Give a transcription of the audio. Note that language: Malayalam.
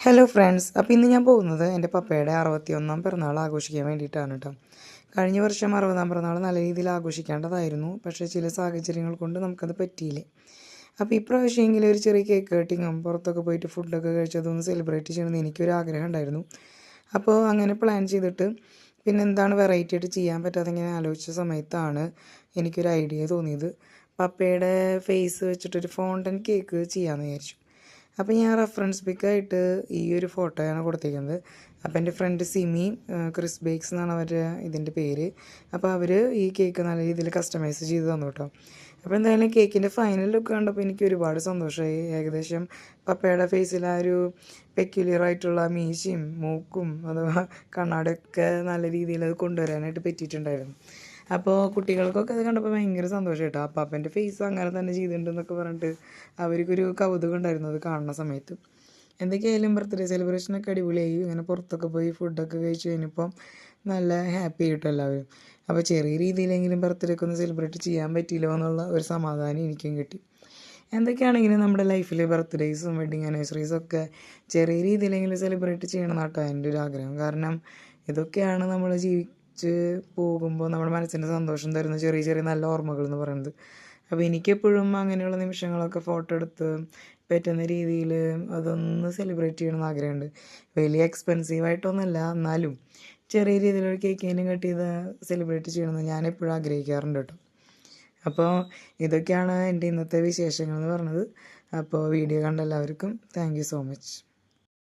ഹലോ ഫ്രണ്ട്സ് അപ്പോൾ ഇന്ന് ഞാൻ പോകുന്നത് എന്റെ പപ്പയുടെ അറുപത്തിയൊന്നാം പിറന്നാൾ ആഘോഷിക്കാൻ വേണ്ടിയിട്ടാണ് കേട്ടോ കഴിഞ്ഞ വർഷം അറുപതാം പിറന്നാൾ നല്ല രീതിയിൽ ആഘോഷിക്കേണ്ടതായിരുന്നു. പക്ഷേ ചില സാഹചര്യങ്ങൾ കൊണ്ട് നമുക്കത് പറ്റിയില്ലേ. അപ്പോൾ ഇപ്രാവശ്യമെങ്കിലും ഒരു ചെറിയ കേക്ക് കട്ടിങ്ങും പുറത്തൊക്കെ പോയിട്ട് ഫുഡൊക്കെ കഴിച്ചതൊന്ന് സെലിബ്രേറ്റ് ചെയ്യണമെന്ന് എനിക്കൊരു ആഗ്രഹം ഉണ്ടായിരുന്നു. അപ്പോൾ അങ്ങനെ പ്ലാൻ ചെയ്തിട്ട് പിന്നെ എന്താണ് വെറൈറ്റി ആയിട്ട് ചെയ്യാൻ പറ്റാതെ ഇങ്ങനെ ആലോചിച്ച സമയത്താണ് എനിക്കൊരു ഐഡിയ തോന്നിയത്. പപ്പയുടെ ഫേസ് വെച്ചിട്ടൊരു ഫോണ്ടൻ കേക്ക് ചെയ്യാമെന്ന് വിചാരിച്ചു. അപ്പോൾ ഞാൻ റെഫറൻസ് പിക്കായിട്ട് ഈ ഒരു ഫോട്ടോയാണ് കൊടുത്തിരിക്കുന്നത് അപ്പോൾ എന്റെ ഫ്രണ്ട് സിമി ക്രിസ് ബേക്സ് എന്നാണ് അവരുടെ ഇതിന്റെ പേര്. അപ്പോൾ അവർ ഈ കേക്ക് നല്ല രീതിയിൽ കസ്റ്റമൈസ് ചെയ്ത് തന്നു കേട്ടോ. അപ്പോൾ എന്തായാലും കേക്കിന്റെ ഫൈനൽ ലുക്ക് കണ്ടപ്പോൾ എനിക്ക് ഒരുപാട് സന്തോഷമായി. ഏകദേശം പപ്പയുടെ ഫേസിൽ ആ ഒരു പെക്യുലിയർ ആയിട്ടുള്ള മീശയും മൂക്കും അഥവാ കണ്ണാടൊക്കെ നല്ല രീതിയിൽ അത് കൊണ്ടുവരാനായിട്ട് പറ്റിയിട്ടുണ്ടായിരുന്നു. അപ്പോൾ കുട്ടികൾക്കൊക്കെ അത് കണ്ടപ്പോൾ ഭയങ്കര സന്തോഷം കേട്ടോ. അപ്പാപ്പന്റെ ഫേസ് അങ്ങനെ തന്നെ ചെയ്തിട്ടുണ്ടെന്നൊക്കെ പറഞ്ഞിട്ട് അവർക്കൊരു കൗതുകം ഉണ്ടായിരുന്നു അത് കാണുന്ന സമയത്ത്. എന്തൊക്കെയായാലും ബർത്ത്ഡേ സെലിബ്രേഷനൊക്കെ അടിപൊളിയായി. ഇങ്ങനെ പുറത്തൊക്കെ പോയി ഫുഡൊക്കെ കഴിച്ച് കഴിഞ്ഞപ്പോൾ നല്ല ഹാപ്പി ആയിട്ടും എല്ലാവരും. അപ്പോൾ ചെറിയ രീതിയിലെങ്കിലും ബർത്ത്ഡേ ഒക്കെ ഒന്ന് സെലിബ്രേറ്റ് ചെയ്യാൻ പറ്റിയില്ലോ എന്നുള്ള ഒരു സമാധാനം എനിക്കും കിട്ടി. എന്തൊക്കെയാണെങ്കിലും നമ്മുടെ ലൈഫിൽ ബർത്ത്ഡേയ്സും വെഡിങ് ആനിവേഴ്സറീസും ഒക്കെ ചെറിയ രീതിയിലെങ്കിലും സെലിബ്രേറ്റ് ചെയ്യണം എന്നാട്ടോ എന്റെ ഒരു ആഗ്രഹം. കാരണം ഇതൊക്കെയാണ് നമ്മൾ ജീവി പോകുമ്പോൾ നമ്മുടെ മനസ്സിന് സന്തോഷം തരുന്ന ചെറിയ ചെറിയ നല്ല ഓർമ്മകൾ എന്ന് പറയുന്നത്. അപ്പോൾ എനിക്കെപ്പോഴും അങ്ങനെയുള്ള നിമിഷങ്ങളൊക്കെ ഫോട്ടോ എടുത്ത് പറ്റുന്ന രീതിയിൽ അതൊന്ന് സെലിബ്രേറ്റ് ചെയ്യണമെന്ന് ആഗ്രഹമുണ്ട്. വലിയ എക്സ്പെൻസീവ് ആയിട്ടൊന്നുമല്ല എന്നാലും ചെറിയ രീതിയിലൊരു കേക്കിനും കട്ട് ചെയ്ത് സെലിബ്രേറ്റ് ചെയ്യണമെന്ന് ഞാൻ എപ്പോഴും ആഗ്രഹിക്കാറുണ്ട് കേട്ടോ. അപ്പോൾ ഇതൊക്കെയാണ് എന്റെ ഇന്നത്തെ വിശേഷങ്ങൾ എന്ന് പറഞ്ഞത്. അപ്പോൾ വീഡിയോ കണ്ട എല്ലാവർക്കും താങ്ക് സോ മച്ച്